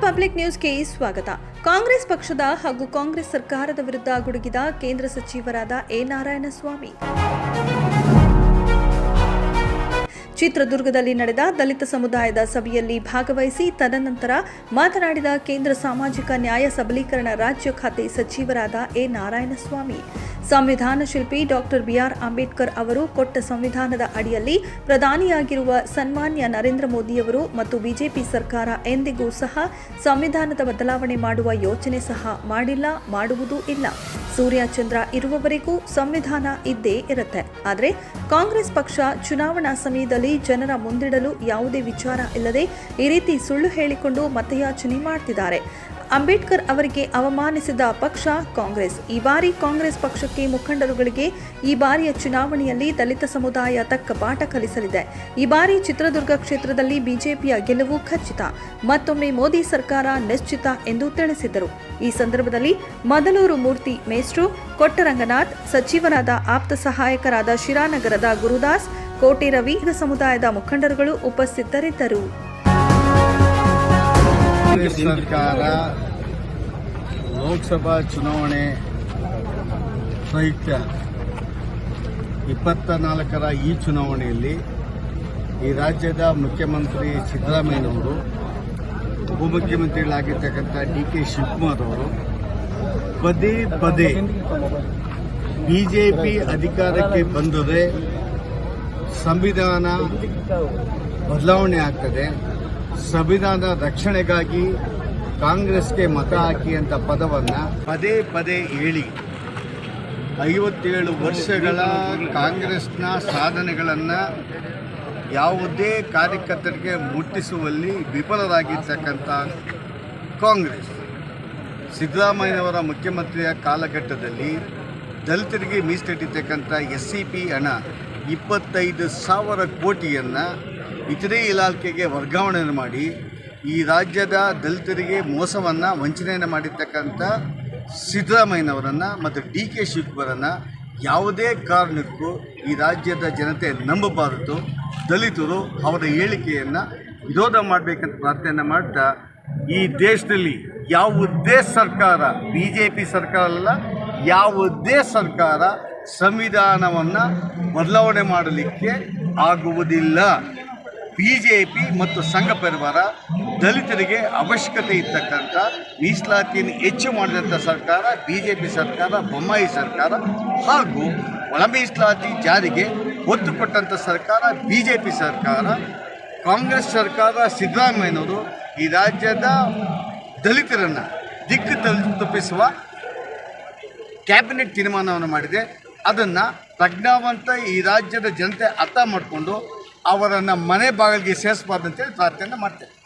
Public ನ್ಯೂಸ್ಗೆ ಸ್ವಾಗತ. ಕಾಂಗ್ರೆಸ್ ಪಕ್ಷದ ಹಾಗೂ ಕಾಂಗ್ರೆಸ್ ಸರ್ಕಾರದ ವಿರುದ್ಧ ಗುಡುಗಿದ ಕೇಂದ್ರ ಸಚಿವರಾದ ಎ. ನಾರಾಯಣಸ್ವಾಮಿ. ಚಿತ್ರದುರ್ಗದಲ್ಲಿ ನಡೆದ ದಲಿತ ಸಮುದಾಯದ ಸಭೆಯಲ್ಲಿ ಭಾಗವಹಿಸಿ ತದನಂತರ ಮಾತನಾಡಿದ ಕೇಂದ್ರ ಸಾಮಾಜಿಕ ನ್ಯಾಯ ಸಬಲೀಕರಣ ರಾಜ್ಯ ಖಾತೆ ಸಚಿವರಾದ ಎ. ನಾರಾಯಣಸ್ವಾಮಿ. ಸಂವಿಧಾನ ಶಿಲ್ಪಿ ಡಾಕ್ಟರ್ ಬಿಆರ್ ಅಂಬೇಡ್ಕರ್ ಅವರು ಕೊಟ್ಟ ಸಂವಿಧಾನದ ಅಡಿಯಲ್ಲಿ ಪ್ರಧಾನಿಯಾಗಿರುವ ಸನ್ಮಾನ್ಯ ನರೇಂದ್ರ ಮೋದಿಯವರು ಮತ್ತು ಬಿಜೆಪಿ ಸರ್ಕಾರ ಎಂದಿಗೂ ಸಹ ಸಂವಿಧಾನದ ಬದಲಾವಣೆ ಮಾಡುವ ಯೋಚನೆ ಸಹ ಮಾಡಿಲ್ಲ, ಮಾಡುವುದೂ ಇಲ್ಲ. ಸೂರ್ಯ ಚಂದ್ರ ಇರುವವರೆಗೂ ಸಂವಿಧಾನ ಇದ್ದೇ ಇರುತ್ತೆ. ಆದರೆ ಕಾಂಗ್ರೆಸ್ ಪಕ್ಷ ಚುನಾವಣಾ ಸಮಯದಲ್ಲಿ ಜನರ ಮುಂದಿಡಲು ಯಾವುದೇ ವಿಚಾರ ಇಲ್ಲದೆ ಈ ರೀತಿ ಸುಳ್ಳು ಹೇಳಿಕೊಂಡು ಮತಯಾಚನೆ ಮಾಡ್ತಿದ್ದಾರೆ. ಅಂಬೇಡ್ಕರ್ ಅವರಿಗೆ ಅವಮಾನಿಸಿದ ಪಕ್ಷ ಕಾಂಗ್ರೆಸ್. ಈ ಬಾರಿ ಕಾಂಗ್ರೆಸ್ ಪಕ್ಷಕ್ಕೆ ಮುಖಂಡರುಗಳಿಗೆ ಈ ಬಾರಿಯ ಚುನಾವಣೆಯಲ್ಲಿ ದಲಿತ ಸಮುದಾಯ ತಕ್ಕ ಪಾಠ ಕಲಿಸಲಿದೆ. ಈ ಬಾರಿ ಚಿತ್ರದುರ್ಗ ಕ್ಷೇತ್ರದಲ್ಲಿ ಬಿಜೆಪಿಯ ಗೆಲುವು ಖಚಿತ. ಮತ್ತೊಮ್ಮೆ ಮೋದಿ ಸರ್ಕಾರ ನಿಶ್ಚಿತ ಎಂದು ತಿಳಿಸಿದರು. ಈ ಸಂದರ್ಭದಲ್ಲಿ ಮದಲೂರು ಮೂರ್ತಿ ಮೇಸ್ಟ್ರು ಕೊಟ್ಟರಂಗನಾಥ್, ಸಚಿವರಾದ ಆಪ್ತ ಸಹಾಯಕರಾದ ಶಿರಾನಗರದ ಗುರುದಾಸ್, ಕೋಟೆ ರವಿ ಸಮುದಾಯದ ಮುಖಂಡರುಗಳು ಉಪಸ್ಥಿತರಿದ್ದರು. ಕಾಂಗ್ರೆಸ್ ಸರ್ಕಾರ ಲೋಕಸಭಾ ಚುನಾವಣೆ ಪ್ರಯುಕ್ತ ಇಪ್ಪತ್ತ ನಾಲ್ಕರ ಈ ಚುನಾವಣೆಯಲ್ಲಿ ಈ ರಾಜ್ಯದ ಮುಖ್ಯಮಂತ್ರಿ ಸಿದ್ದರಾಮಯ್ಯನವರು, ಉಪಮುಖ್ಯಮಂತ್ರಿಗಳಾಗಿರ್ತಕ್ಕಂಥ ಡಿ ಕೆ ಶಿವಕುಮಾರ್ ಅವರು ಪದೇ ಪದೇ ಬಿಜೆಪಿ ಅಧಿಕಾರಕ್ಕೆ ಬಂದರೆ ಸಂವಿಧಾನ ಬದಲಾವಣೆ ಆಗ್ತದೆ. ಸಂವಿಧಾನ ರಕ್ಷಣೆಗಾಗಿ ಕಾಂಗ್ರೆಸ್ಗೆ ಮತ ಹಾಕಿ ಅಂತ ಪದವನ್ನ ಪದೇ ಪದೇ ಹೇಳಿ ಐವತ್ತೇಳು ವರ್ಷಗಳ ಕಾಂಗ್ರೆಸ್ನ ಸಾಧನೆಗಳನ್ನು ಯಾವುದೇ ಕಾರ್ಯಕರ್ತರಿಗೆ ಮುಟ್ಟಿಸುವಲ್ಲಿ ವಿಫಲರಾಗಿರ್ತಕ್ಕಂಥ ಕಾಂಗ್ರೆಸ್. ಸಿದ್ದರಾಮಯ್ಯನವರ ಮುಖ್ಯಮಂತ್ರಿಯ ಕಾಲಘಟ್ಟದಲ್ಲಿ ದಲಿತರಿಗೆ ಮೀಸಲಿಟ್ಟಿರ್ತಕ್ಕಂಥ ಎಸ್ ಸಿ ಪಿ ಹಣ ಇಪ್ಪತ್ತೈದು ಸಾವಿರ ಕೋಟಿಯನ್ನು ಇತರೆ ಇಲಾಖೆಗೆ ವರ್ಗಾವಣೆಯನ್ನು ಮಾಡಿ ಈ ರಾಜ್ಯದ ದಲಿತರಿಗೆ ಮೋಸವನ್ನು, ವಂಚನೆಯನ್ನು ಮಾಡಿರ್ತಕ್ಕಂಥ ಸಿದ್ದರಾಮಯ್ಯನವರನ್ನು ಮತ್ತು ಡಿ ಕೆ ಶಿವಕುಮಾರನ್ನು ಯಾವುದೇ ಕಾರಣಕ್ಕೂ ಈ ರಾಜ್ಯದ ಜನತೆ ನಂಬಬಾರದು. ದಲಿತರು ಅವರ ಹೇಳಿಕೆಯನ್ನು ವಿರೋಧ ಮಾಡಬೇಕಂತ ಪ್ರಾರ್ಥನೆ ಮಾಡ್ತಾ ಈ ದೇಶದಲ್ಲಿ ಯಾವುದೇ ಸರ್ಕಾರ ಬಿ ಜೆ ಪಿ ಸರ್ಕಾರ ಅಲ್ಲ, ಯಾವುದೇ ಸರ್ಕಾರ ಸಂವಿಧಾನವನ್ನು ಬದಲಾವಣೆ ಮಾಡಲಿಕ್ಕೆ ಆಗುವುದಿಲ್ಲ. ಬಿ ಜೆ ಪಿ ಮತ್ತು ಸಂಘ ಪರಿವಾರ ದಲಿತರಿಗೆ ಅವಶ್ಯಕತೆ ಇರ್ತಕ್ಕಂಥ ಮೀಸಲಾತಿಯನ್ನು ಹೆಚ್ಚು ಮಾಡಿದಂಥ ಸರ್ಕಾರ ಬಿ ಜೆ ಪಿ ಸರ್ಕಾರ, ಬೊಮ್ಮಾಯಿ ಸರ್ಕಾರ ಹಾಗೂ ಒಳ ಮೀಸಲಾತಿ ಜಾರಿಗೆ ಒತ್ತು ಕೊಟ್ಟಂಥ ಸರ್ಕಾರ ಬಿ ಜೆ ಪಿ ಸರ್ಕಾರ, ಕಾಂಗ್ರೆಸ್ ಸರ್ಕಾರ ಸಿದ್ದರಾಮಯ್ಯನವರು ಈ ರಾಜ್ಯದ ದಲಿತರನ್ನು ದಿಕ್ಕು ತಪ್ಪಿಸುವ ಕ್ಯಾಬಿನೆಟ್ ತೀರ್ಮಾನವನ್ನು ಮಾಡಿದೆ. ಅದನ್ನು ಪ್ರಜ್ಞಾವಂತ ಈ ರಾಜ್ಯದ ಜನತೆ ಅರ್ಥ ಮಾಡಿಕೊಂಡು ಅವರನ್ನು ಮನೆ ಬಾಗಿಲಿಗೆ ಸೇರಿಸ್ಬಾರ್ದು ಅಂತೇಳಿ ಪ್ರಾರ್ಥನೆ ಮಾಡ್ತೇನೆ